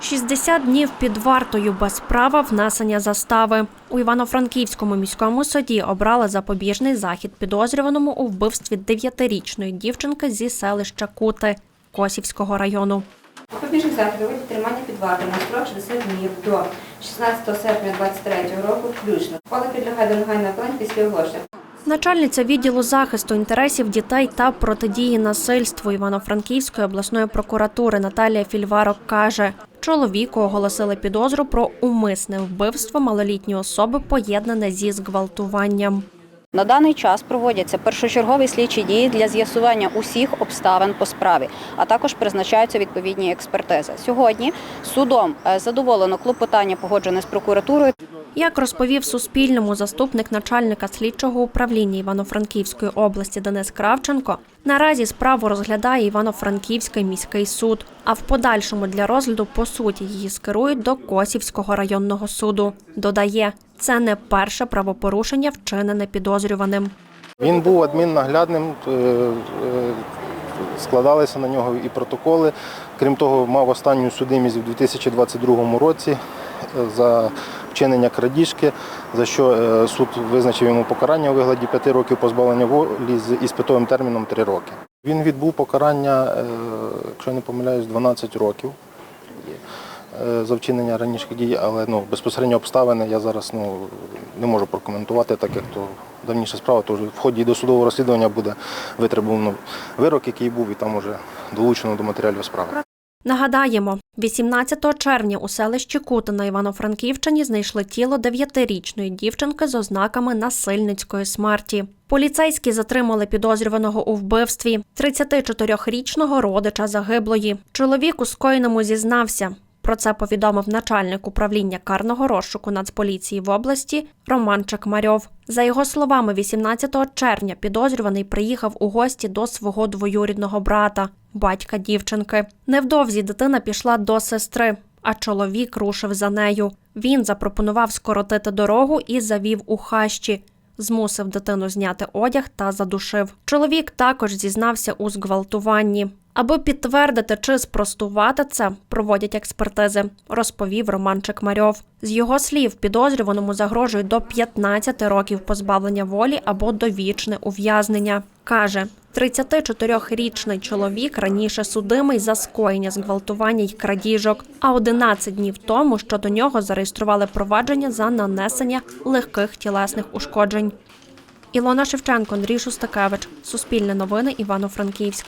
60 днів під вартою без права внесення застави. У Івано-Франківському міському суді обрали запобіжний захід підозрюваному у вбивстві дев'ятирічної дівчинки зі селища Кути Косівського району. Запобіжний захід у тримання під вартою на строк 60 днів до 16 серпня 2023 року включно. Ухвала підлягає до негайного виконання після оголошення. Начальниця відділу захисту інтересів дітей та протидії насильству Івано-Франківської обласної прокуратури Наталія Фільварок каже, чоловіку оголосили підозру про умисне вбивство малолітньої особи, поєднане зі зґвалтуванням. На даний час проводяться першочергові слідчі дії для з'ясування усіх обставин по справі, а також призначаються відповідні експертизи. Сьогодні судом е, задоволено клопотання, погоджене з прокуратурою. Як розповів Суспільному заступник начальника слідчого управління Івано-Франківської області Денис Кравченко, наразі справу розглядає Івано-Франківський міський суд, а в подальшому для розгляду по суті її скерують до Косівського районного суду. Додає, це не перше правопорушення, вчинене підозрюваним. Він був адміннаглядним, е, е, складалися на нього і протоколи. Крім того, мав останню судимість у 2022 році е, за вчинення крадіжки, за що е, суд визначив йому покарання у вигляді 5 років позбавлення волі з іспитовим терміном 3 роки. Він відбув покарання, е, якщо не помиляюсь, 12 років е, за вчинення раніших дій, але ну, безпосередньо обставини я зараз ну, не можу прокоментувати, так як то давніша справа, то в ході досудового розслідування буде витребувано вирок, який був, і там вже долучено до матеріалів справи. Нагадаємо, 18 червня у селищі Кути на Івано-Франківщині знайшли тіло дев'ятирічної дівчинки з ознаками насильницької смерті. Поліцейські затримали підозрюваного у вбивстві 34-річного родича загиблої. Чоловік у скоєному зізнався. Про це повідомив начальник управління карного розшуку Нацполіції в області Роман Чекмарьов. За його словами, 18 червня підозрюваний приїхав у гості до свого двоюрідного брата, батька дівчинки. Невдовзі дитина пішла до сестри, а чоловік рушив за нею. Він запропонував скоротити дорогу і завів у хащі. Змусив дитину зняти одяг та задушив. Чоловік також зізнався у зґвалтуванні. Аби підтвердити чи спростувати це, проводять експертизи, розповів Роман Чекмарьов. З його слів, підозрюваному загрожує до 15 років позбавлення волі або довічне ув'язнення. Каже, 34-річний чоловік раніше судимий за скоєння зґвалтування й крадіжок, а 11 днів тому щодо нього зареєстрували провадження за нанесення легких тілесних ушкоджень. Ілона Шевченко, Андрій Шустакевич, Суспільне новини, Івано-Франківськ.